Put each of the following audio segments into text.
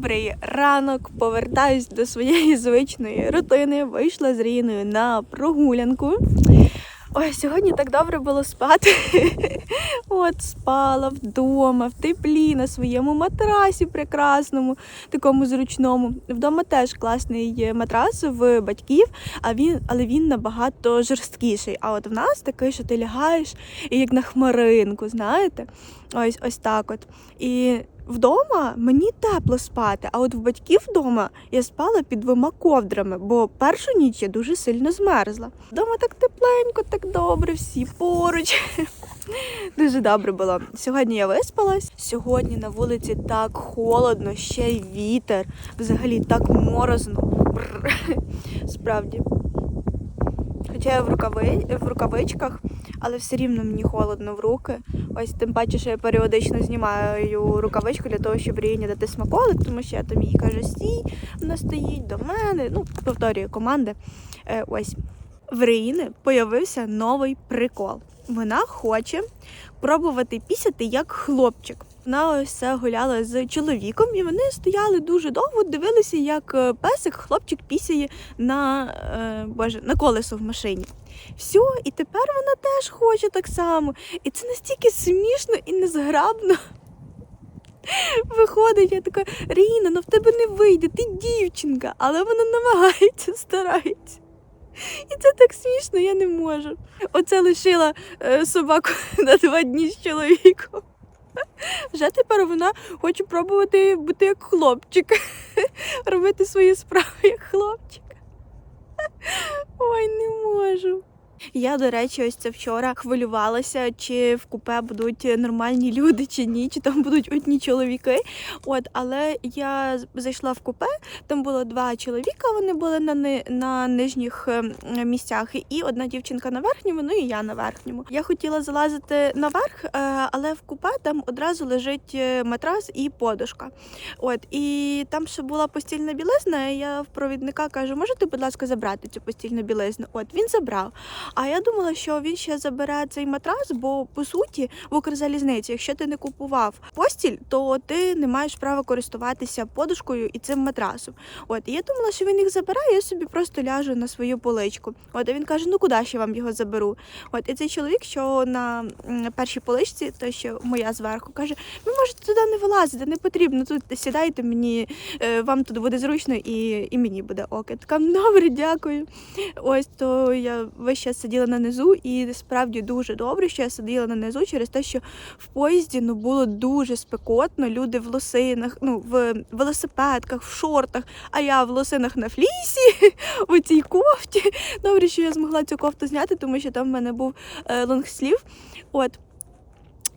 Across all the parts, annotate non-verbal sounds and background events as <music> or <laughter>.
Добрий ранок. Повертаюсь до своєї звичної рутини. Вийшла з Ріною на прогулянку. Ой, сьогодні так добре було спати. <laughs> От спала вдома, в теплі, на своєму матрасі прекрасному, такому зручному. Вдома теж класний матрас в батьків, а він, але він набагато жорсткіший. А от в нас такий, що ти лягаєш і як на хмаринку, знаєте? Ось ось так от. І вдома мені тепло спати, а от в батьків вдома я спала під двома ковдрами, бо першу ніч я дуже сильно змерзла. Вдома так тепленько, так добре, всі поруч. <laughs> Дуже добре було. Сьогодні я виспалась. Сьогодні на вулиці так холодно, ще й вітер. Взагалі так морозно. <laughs> Справді. Хоча я в, рукави... в рукавичках, але все рівно мені холодно в руки. Ось тим паче, що я періодично знімаю рукавичку для того, щоб Ріні дати смаколик, тому що я там їй кажу, стій, вона стоїть до мене. Ну, повторюю команди. Е, ось. В Ріїни появився новий прикол. Вона хоче пробувати пісяти як хлопчик. Вона ось гуляла з чоловіком, і вони стояли дуже довго, дивилися, як е, песик, хлопчик пісяє на, е, боже, на колесо в машині. Все, і тепер вона теж хоче так само. І це настільки смішно і незграбно. <laughs> Виходить, я така, Ріна, ну в тебе не вийде, ти дівчинка, але вона намагається, <laughs> старається. І це так смішно, я не можу. Оце лишила е, собаку <laughs> на два дні з чоловіком. Вже тепер вона хоче пробувати бути як хлопчик, <laughs> робити свої справи як хлопчик. Ой, не можу. Я, до речі, ось це вчора хвилювалася, чи в купе будуть нормальні люди, чи ні, чи там будуть одні чоловіки. От, але я зайшла в купе, там було два чоловіка, вони були на, ни- на нижніх ем, місцях, і одна дівчинка на верхньому, ну і я на верхньому. Я хотіла залазити наверх, е, але в купе там одразу лежить е, матрас і подушка. От, і там ще була постільна білизна. Я в провідника кажу, можете, будь ласка, забрати цю постільну білизну? От він забрав. А я думала, що він ще забере цей матрас, бо по суті в Укрзалізниці, якщо ти не купував постіль, то ти не маєш права користуватися подушкою і цим матрасом. От і я думала, що він їх забере, я собі просто ляжу на свою поличку. От і він каже: Ну куди я вам його заберу? От і цей чоловік, що на першій поличці, то що моя зверху, каже: Ви можете туди не вилазити, не потрібно. Тут сідайте мені, е, вам тут буде зручно і, і мені буде ок. Я така добре, дякую. Ось то я весь час сиділа на низу, і справді дуже добре, що я сиділа на низу через те, що в поїзді ну було дуже спекотно. Люди в лосинах, ну в велосипедках, в шортах, а я в лосинах на флісі, <laughs> у цій кофті. Добре, що я змогла цю кофту зняти, тому що там в мене був е, лонгслів. От.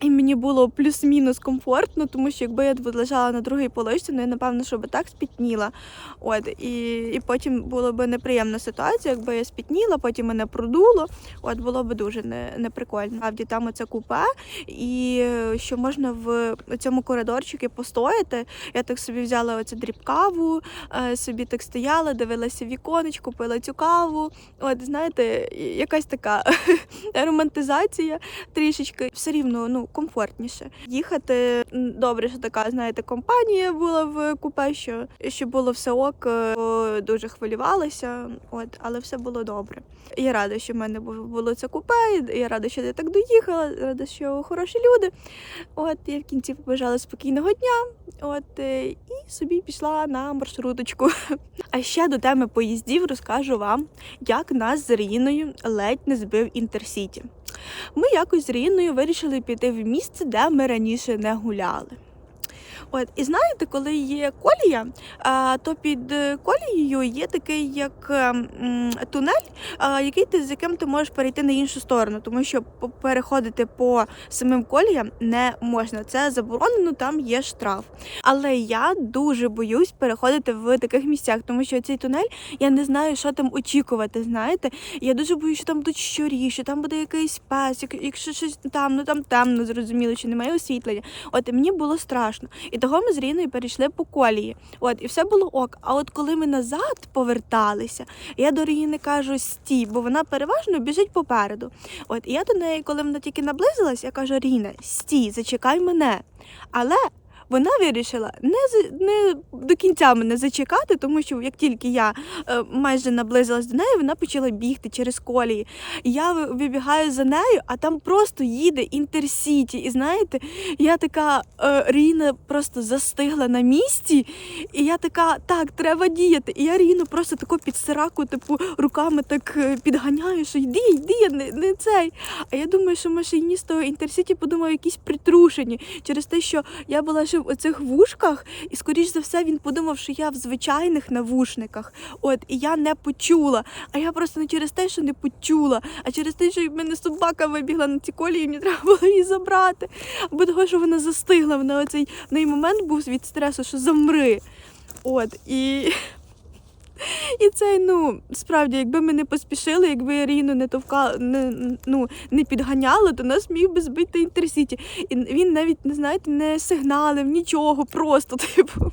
І мені було плюс-мінус комфортно, тому що якби я лежала на другій поличці, ну я напевно, що би так спітніла. От і, і потім було б неприємна ситуація, якби я спітніла, потім мене продуло. От було б дуже не, неприкольно. Правді там оце купе, і е, що можна в цьому коридорчику постояти. Я так собі взяла оце дрібкаву, е, собі так стояла, дивилася віконечко, пила цю каву. От знаєте, якась така <laughs> романтизація трішечки все рівно ну комфортніше. Їхати добре, що така, знаєте, компанія була в купе, що, що було все ок, е, дуже хвилювалася, от, але все було добре. Я рада, що в мене було це купе, я рада, що я так доїхала, рада, що хороші люди. От я в кінці побажала спокійного дня. От е, і собі пішла на маршруточку. А ще до теми поїздів розкажу вам, як нас з Ріною ледь не збив інтерсіті. Ми якось з Ріною вирішили піти в місце, де ми раніше не гуляли. От, і знаєте, коли є колія, то під е, колією є такий як ем, тунель, який ти з яким ти можеш перейти на іншу сторону, тому що переходити по самим коліям не можна. Це заборонено, там є штраф. Але я дуже боюсь переходити в таких місцях, тому що цей тунель я не знаю, що там очікувати. Знаєте, я дуже боюсь, що там будуть щурі, що там буде якийсь пес, як- якщо щось там, ну там темно, зрозуміло, що немає освітлення. От мені було страшно. І того ми з Ріною перейшли по колії. От, і все було ок. А от коли ми назад поверталися, я до Ріни кажу стій, бо вона переважно біжить попереду. От, і я до неї, коли вона тільки наблизилась, я кажу: Ріна, стій, зачекай мене. Але Вона вирішила не, не до кінця мене зачекати, тому що як тільки я е, майже наблизилась до неї, вона почала бігти через колії. Я вибігаю за нею, а там просто їде інтерсіті. І знаєте, я така е, Ріна просто застигла на місці, і я така, так, треба діяти. І я Ріну просто таку під сираку, типу, руками так е, підганяю, що йди, йди, не, не цей. А я думаю, що машиніст інтерсіті подумав якісь притрушені через те, що я була ще в оцих вушках, і скоріш за все він подумав, що я в звичайних навушниках. От, і я не почула. А я просто не через те, що не почула, а через те, що в мене собака вибігла на ці колії, і мені треба було її забрати. Або того, що вона застигла. Вона оцей в момент був від стресу, що замри. От і. І цей, ну, справді, якби ми не поспішили, якби Ріну не товка, не, ну, не підганяли, то нас міг би збити інтерсіті. І він навіть, не знаєте, не сигналив, нічого, просто, <laughs> типу.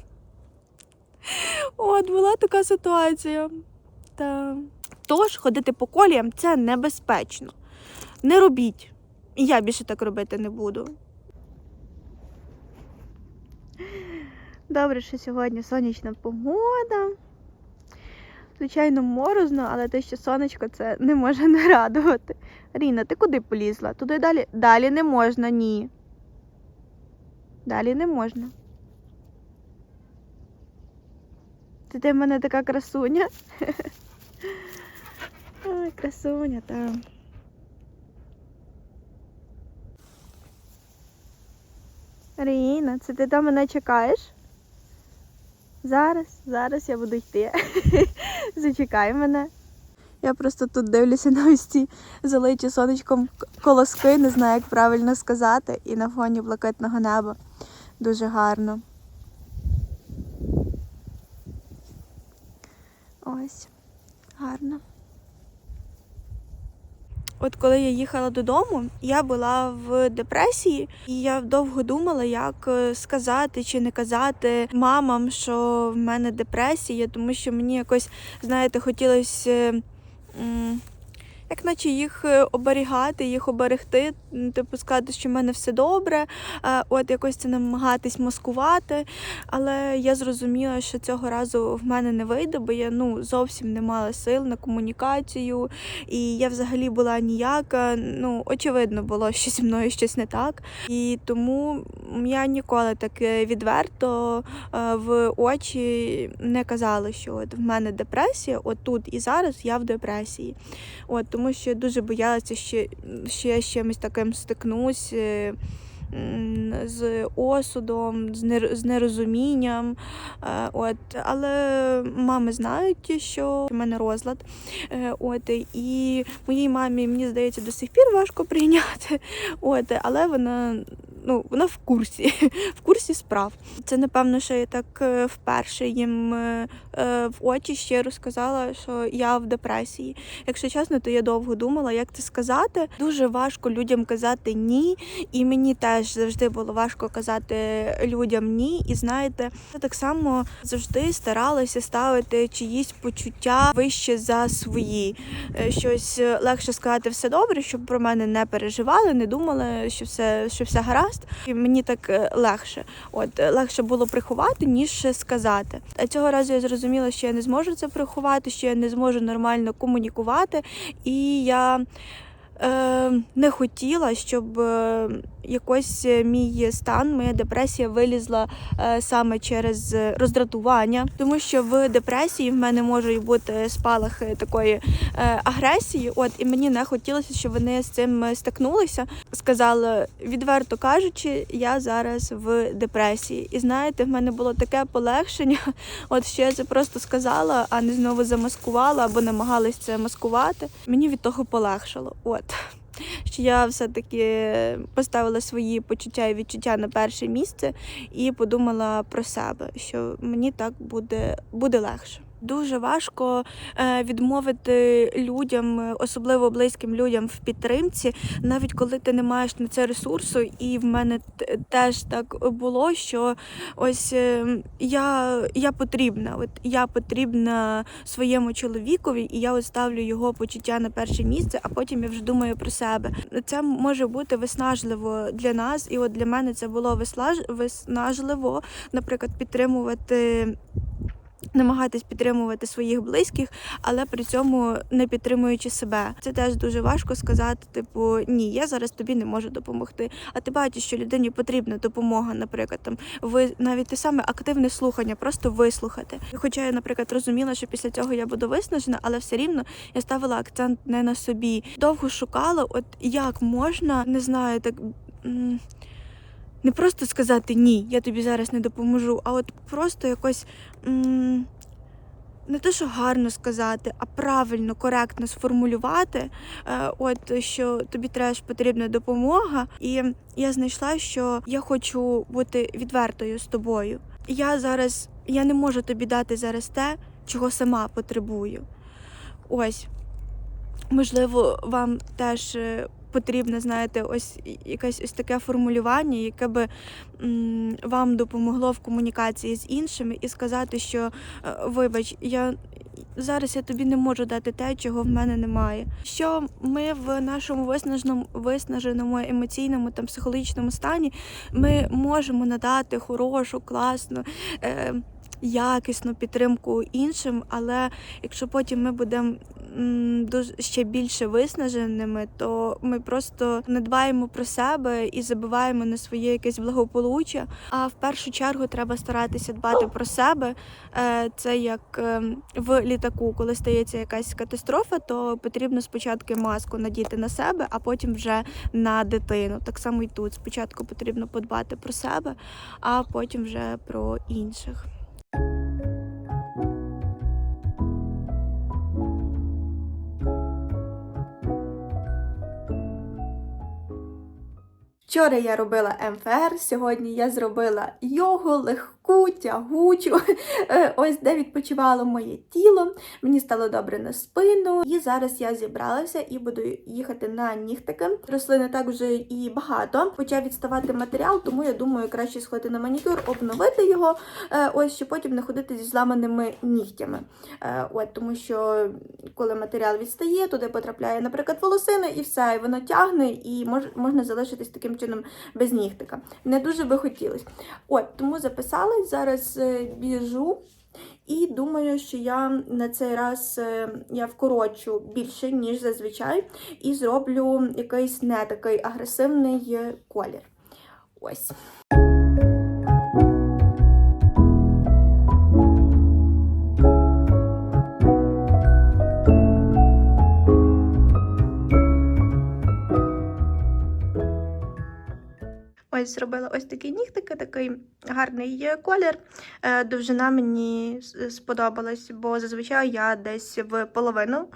От, була така ситуація. Та... Тож ходити по коліям це небезпечно. Не робіть. Я більше так робити не буду. Добре, що сьогодні сонячна погода. Звичайно, морозно, але те, що сонечко це не може не радувати. Ріна, ти куди полізла? Туди далі? Далі не можна, ні. Далі не можна. Ти ти в мене така красуня. <laughs> Ой, красуня, там. Ріна, це ти там мене чекаєш? Зараз, зараз я буду йти. <laughs> Зачекай мене. Я просто тут дивлюся на ось ці залиті сонечком колоски, не знаю, як правильно сказати, і на фоні блакитного неба. Дуже гарно. Ось, гарно. От коли я їхала додому, я була в депресії, і я довго думала, як е, сказати чи не казати мамам, що в мене депресія, тому що мені якось, знаєте, хотілося. е, Як наче їх е, оберігати, їх оберегти, типу сказати, що в мене все добре, е, от якось це намагатись маскувати. Але я зрозуміла, що цього разу в мене не вийде, бо я ну зовсім не мала сил на комунікацію, і я взагалі була ніяка. Ну, очевидно було, що зі мною щось не так. І тому я ніколи так відверто е, в очі не казала, що от в мене депресія, от тут і зараз я в депресії. От, тому що я дуже боялася, що, я з чимось таким стикнусь. е, З осудом, з нерозумінням. Е, От. Але мами знають, що в мене розлад. Е, От. І моїй мамі, мені здається, до сих пір важко прийняти. <laughs> От. Але вона, ну, вона в курсі, <laughs> в курсі справ. Це, напевно, що я так е, вперше їм е, е, в очі щиро сказала, що я в депресії. Якщо чесно, то я довго думала, як це сказати. Дуже важко людям казати ні, і мені теж завжди було важко казати людям ні. І знаєте, я так само завжди старалася ставити чиїсь почуття вище за свої. Щось легше сказати все добре, щоб про мене не переживали, не думали, що все, що все гаразд. І мені так е, легше. От е, легше було приховати, ніж сказати. А цього разу я зрозуміла, що я не зможу це приховати, що я не зможу нормально комунікувати, і я. Е, не хотіла, щоб е, якось е, мій стан, моя депресія вилізла саме через роздратування, тому що в депресії в мене можуть бути спалахи такої агресії. От і мені не хотілося, щоб вони з цим стикнулися. Сказала відверто кажучи, я зараз в депресії. І знаєте, в мене було таке полегшення. От що я це просто сказала, а не знову замаскувала або намагалась це маскувати. Мені від того полегшало. От. Що я все-таки поставила свої почуття і відчуття на перше місце і подумала про себе, що мені так буде, буде легше. Дуже важко е, відмовити людям, е, особливо близьким людям в підтримці, навіть коли ти не маєш на це ресурсу. І в мене теж так було, що ось е, я, я потрібна. От я потрібна своєму чоловікові, і я от ставлю його почуття на перше місце, а потім я вже думаю про себе. Це може бути виснажливо для нас, і от для мене це було виснажливо, наприклад, підтримувати. Намагатись підтримувати своїх близьких, але при цьому не підтримуючи себе. Це теж дуже важко сказати, типу, ні, я зараз тобі не можу допомогти. А ти бачиш, що людині потрібна допомога, наприклад, там ви навіть те саме активне слухання, просто вислухати. Хоча я, наприклад, розуміла, що після цього я буду виснажена, але все рівно я ставила акцент не на собі. Довго шукала, от як можна, не знаю, так. Не просто сказати ні, я тобі зараз не допоможу, а от просто якось м, не те, що гарно сказати, а правильно, коректно сформулювати, е, от що тобі теж потрібна допомога. І я знайшла, що я хочу бути відвертою з тобою. Я зараз я не можу тобі дати зараз те, чого сама потребую. Ось, можливо, вам теж. Потрібне, знаєте, ось якесь ось таке формулювання, яке би вам допомогло в комунікації з іншими, і сказати, що е, вибач, я зараз я тобі не можу дати те, чого в мене немає. Що ми в нашому виснаженому, виснаженому емоційному та психологічному стані ми можемо надати хорошу, класну. Е, Якісну підтримку іншим, але якщо потім ми будемо дуже ще більше виснаженими, то ми просто не дбаємо про себе і забуваємо на своє якесь благополуччя. А в першу чергу треба старатися дбати про себе. Е, Це як е, в літаку, коли стається якась катастрофа, то потрібно спочатку маску надіти на себе, а потім вже на дитину. Так само і тут. Спочатку потрібно подбати про себе, а потім вже про інших. Вчора я робила МФР, сьогодні я зробила йогу легку, тягучу. <laughs> Е, Ось де відпочивало моє тіло. Мені стало добре на спину. І зараз я зібралася і буду їхати на нігтики. Рослини так вже і багато. Почав відставати матеріал, тому я думаю, краще сходити на манікюр, обновити його. е, Ось щоб потім не ходити зі зламаними нігтями. Е, От тому що коли матеріал відстає, туди потрапляє, наприклад, волосина, і все, і воно тягне, і мож, можна залишитись таким чином без нігтика. Не дуже би хотілося. От тому записалась, зараз е, біжу. І думаю, що я на цей раз е, я вкорочу більше, ніж зазвичай, і зроблю якийсь не такий агресивний е, колір. Ось. Ось зробила ось такі нігтики, такий гарний колір. Е, Довжина мені сподобалась, бо зазвичай я десь в половину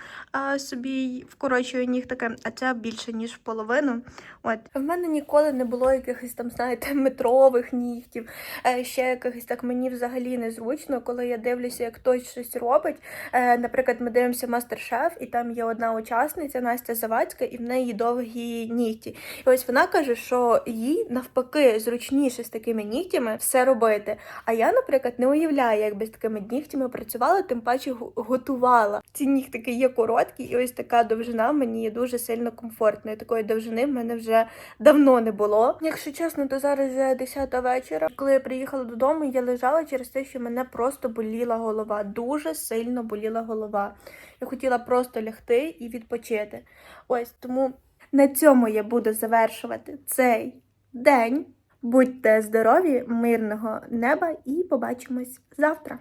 собі вкорочую нігтики, а це більше, ніж в половину. От. В мене ніколи не було якихось там, знаєте, метрових нігтів, е, ще якихось так мені взагалі незручно, коли я дивлюся, як хтось щось робить. Е, Наприклад, ми дивимося мастер-шеф, і там є одна учасниця Настя Завадська, і в неї довгі нігті. І ось вона каже, що їй навпаки зручніше з такими нігтями все робити. А я, наприклад, не уявляю, як би з такими нігтями працювала, тим паче готувала. Ці нігтики є короткі, і ось така довжина мені є дуже сильно комфортною. Такої довжини в мене вже давно не було. Якщо чесно, то зараз вже 10 вечора. Коли я приїхала додому, я лежала через те, що мене просто боліла голова. Дуже сильно боліла голова. Я хотіла просто лягти і відпочити. Ось тому на цьому я буду завершувати цей день. Будьте здорові, мирного неба і побачимось завтра.